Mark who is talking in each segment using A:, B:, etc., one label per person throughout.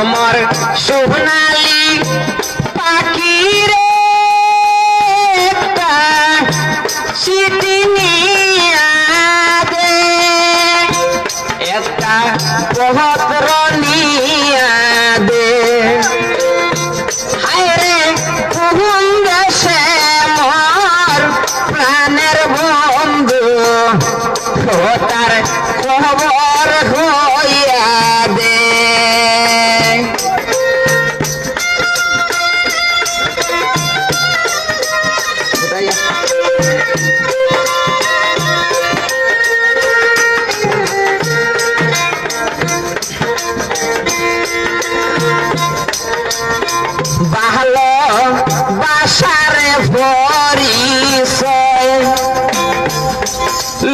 A: আমার সোনালী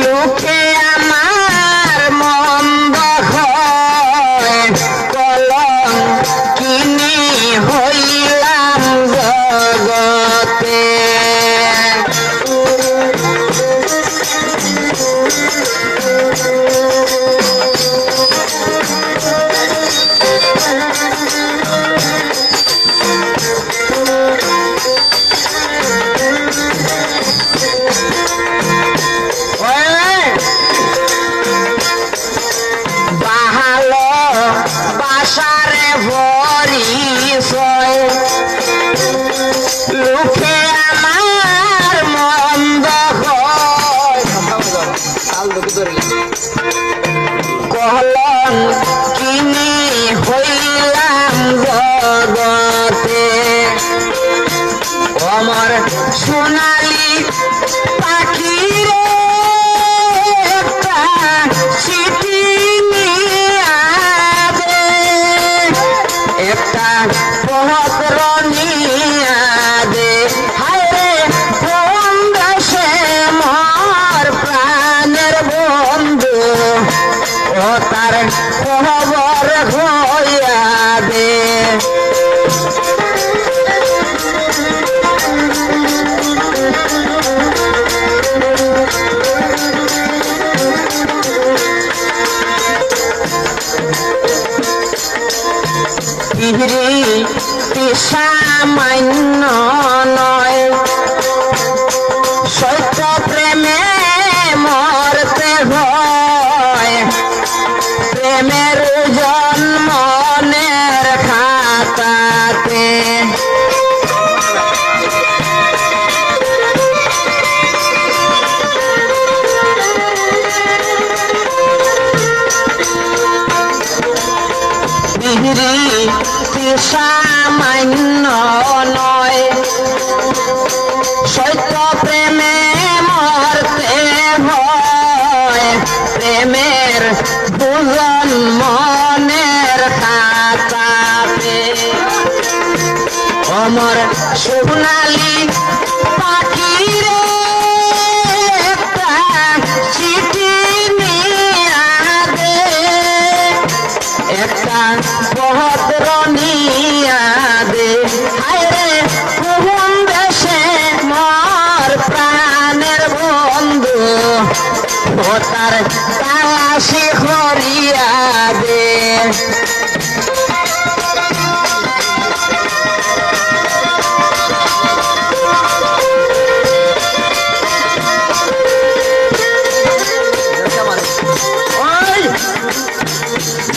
A: Eu quero কলম কিনি হইলাম জগতে। আমার সোনালী বিহরে পেশা মান্য অতি সামান্য নয়। সত্য প্রেমে মরতে হয়। প্রেমের বুজন মনের কাতাপে অমর সোনালী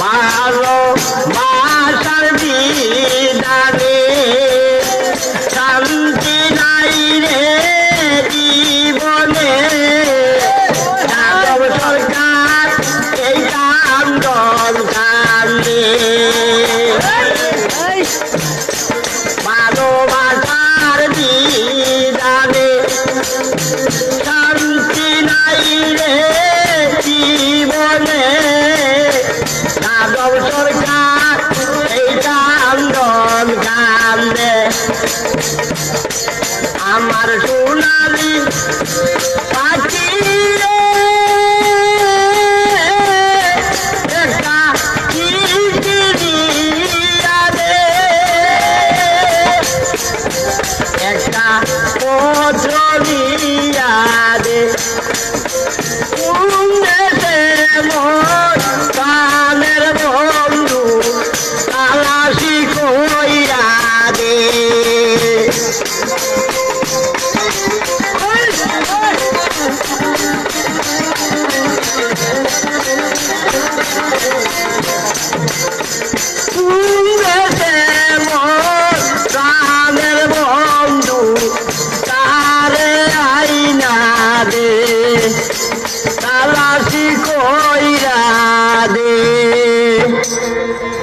A: বারো মাসার বিদারে শান্তি নাই রে জীবনে। যাদব সরকার এই আন্দোলন কালে বারো মাসার বিদারে আমার সোনালি